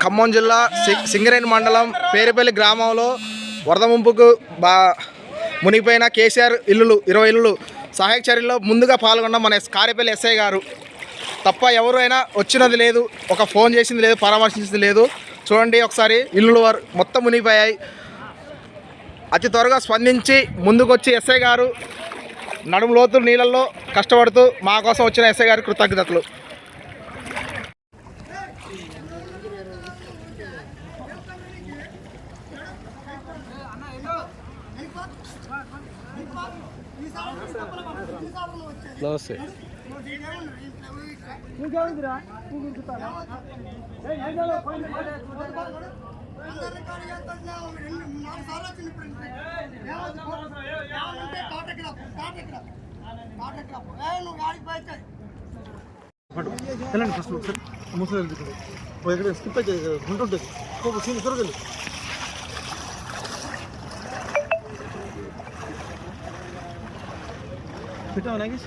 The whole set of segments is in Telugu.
ఖమ్మం జిల్లా సి- సింగరేణి మండలం పేరుపల్లి గ్రామంలో వరద ముంపుకు బా మునిగిపోయిన కేసీఆర్ ఇల్లులు ఇరవై ఇల్లులు సహాయక చర్యల్లో ముందుగా పాల్గొన్న మన కారేపల్లి ఎస్ఐ గారు. తప్ప ఎవరైనా వచ్చినది లేదు ఒక ఫోన్ చేసింది లేదు పరామర్శించింది లేదు. చూడండి ఒకసారి ఇల్లు వారు మొత్తం మునిగిపోయాయి. అతి త్వరగా స్పందించి ముందుకొచ్చి ఎస్ఐ గారు నడుము లోతు నీళ్ళల్లో కష్టపడుతూ మా కోసం వచ్చిన ఎస్ఐ గారి కృతజ్ఞతలు. నమస్తే. వెళ్ళండి ఫస్ట్ ఒకసారి. ముసలి వెళ్ళి ఓ స్కిప్ అయితే గుంటుంటుంది ఒక సీన్ త్వరగలి పెట్టావా నాగేష్?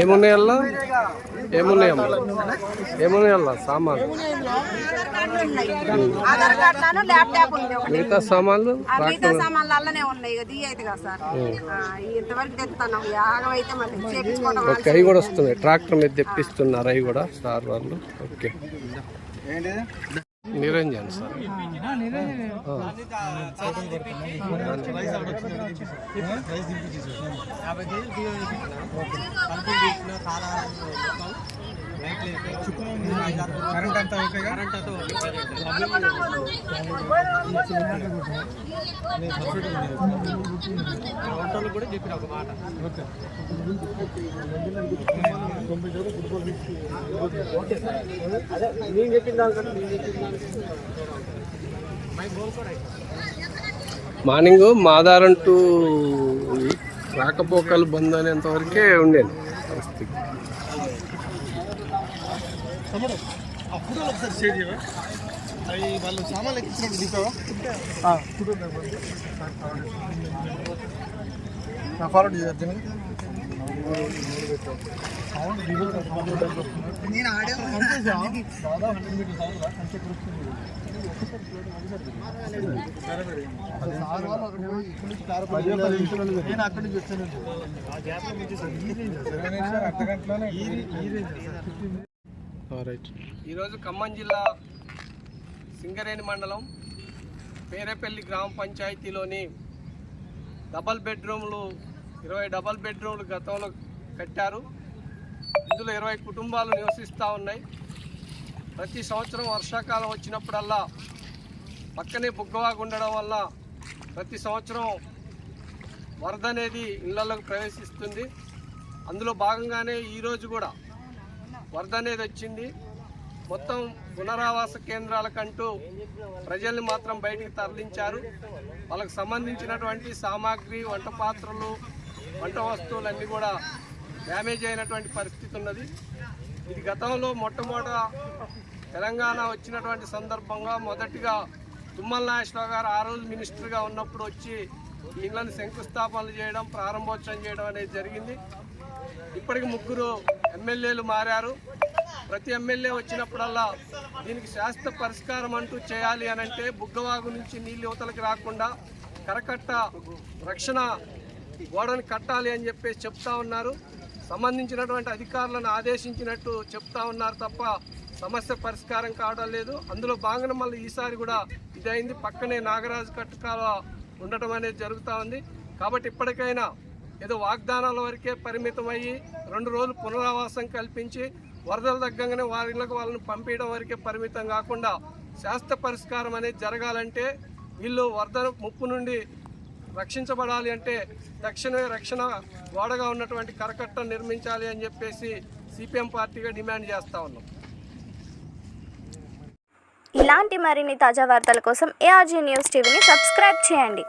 ఏమున్నాయి అల్లా ఏమున్నాయి అమ్మ ఏమున్నాయి అల్లా సామాన్లు మిగతా సామాన్లు మిగతా సామాన్లు అల్లనే ఉన్నాయి. ఓకే అవి కూడా వస్తున్నాయి ట్రాక్టర్ మీద తెప్పిస్తున్నారు అవి కూడా సార్ వాళ్ళు. ఓకే. నిరంజన్ సార్. కరెంట్ అంతా ఓకే కరెంట్ అంతా వంటలు కూడా చెప్పిన ఒక మాట ఓకే. నేను చెప్పిన దానికంటే నేను చెప్పిన మార్నింగ్ మాదారం టు రాకపోకలు బంద్ అనేంత వరకే ఉండేది. పరిస్థితి వాళ్ళు సామాన్లు ఎక్కించినప్పుడు ఫార్వర్డ్ నేను ఆడే దాదాపు హండ్రెడ్ మీటర్స్ అవుతుందా అంతే నేను అక్కడి నుంచి వచ్చాను ఆ గ్యాప్ అర్ధ ఈరోజు ఖమ్మం జిల్లా సింగరేణి మండలం పేరేపల్లి గ్రామ పంచాయతీలోని డబల్ బెడ్రూమ్లు ఇరవై డబల్ బెడ్రూమ్లు గతంలో కట్టారు. ఇందులో ఇరవై కుటుంబాలు నివసిస్తూ ఉన్నాయి. ప్రతి సంవత్సరం వర్షాకాలం వచ్చినప్పుడల్లా పక్కనే బుగ్గవాగు ఉండడం వల్ల ప్రతి సంవత్సరం వరద అనేది ఇళ్ళలోకి ప్రవేశిస్తుంది. అందులో భాగంగానే ఈరోజు కూడా వరద అనేది వచ్చింది. మొత్తం పునరావాస కేంద్రాలకంటూ ప్రజల్ని మాత్రం బయటికి తరలించారు. వాళ్ళకు సంబంధించినటువంటి సామాగ్రి వంట పాత్రలు వంట వస్తువులన్నీ కూడా డ్యామేజ్ అయినటువంటి పరిస్థితి ఉన్నది. ఇది గతంలో మొట్టమొదట తెలంగాణ వచ్చినటువంటి సందర్భంగా మొదటిగా తుమ్మల నాగేశ్వరరావు గారు ఆ రోజు మినిస్టర్గా ఉన్నప్పుడు వచ్చి ఇళ్ళను శంకుస్థాపనలు చేయడం ప్రారంభోత్సవం చేయడం అనేది జరిగింది. ఇప్పటికి ముగ్గురు ఎమ్మెల్యేలు మారారు. ప్రతి ఎమ్మెల్యే వచ్చినప్పుడల్లా దీనికి శాశ్వత పరిష్కారం అంటూ చేయాలి అని అంటే బుగ్గవాగు నుంచి నీళ్ళు యువతలకి రాకుండా కరకట్ట రక్షణ గోడని కట్టాలి అని చెప్పేసి చెప్తా ఉన్నారు. సంబంధించినటువంటి అధికారులను ఆదేశించినట్టు చెప్తా ఉన్నారు తప్ప సమస్య పరిష్కారం కావడం లేదు. అందులో భాగంగా మళ్ళీ ఈసారి కూడా ఇదైంది. పక్కనే నాగరాజు కట్టకాల ఉండటం అనేది జరుగుతూ ఉంది. కాబట్టి ఇప్పటికైనా ఏదో వాగ్దానాల వరకే పరిమితమయ్యి రెండు రోజులు పునరావాసం కల్పించి వరదలు తగ్గంగానే వారి ఇళ్ళకు వాళ్ళని పంపించడం వరకే పరిమితం కాకుండా శాస్త్ర పరిష్కారం అనేది జరగాలంటే వీళ్ళు వరద ముప్పు నుండి రక్షించబడాలి అంటే తక్షణమే రక్షణ గోడగా ఉన్నటువంటి కరకట్టం నిర్మించాలి అని చెప్పేసి సిపిఎం పార్టీగా డిమాండ్ చేస్తా ఉన్నాం. ఇలాంటి మరిన్ని తాజా వార్తల కోసం ఏఆర్జీ న్యూస్ టీవీని సబ్స్క్రైబ్ చేయండి.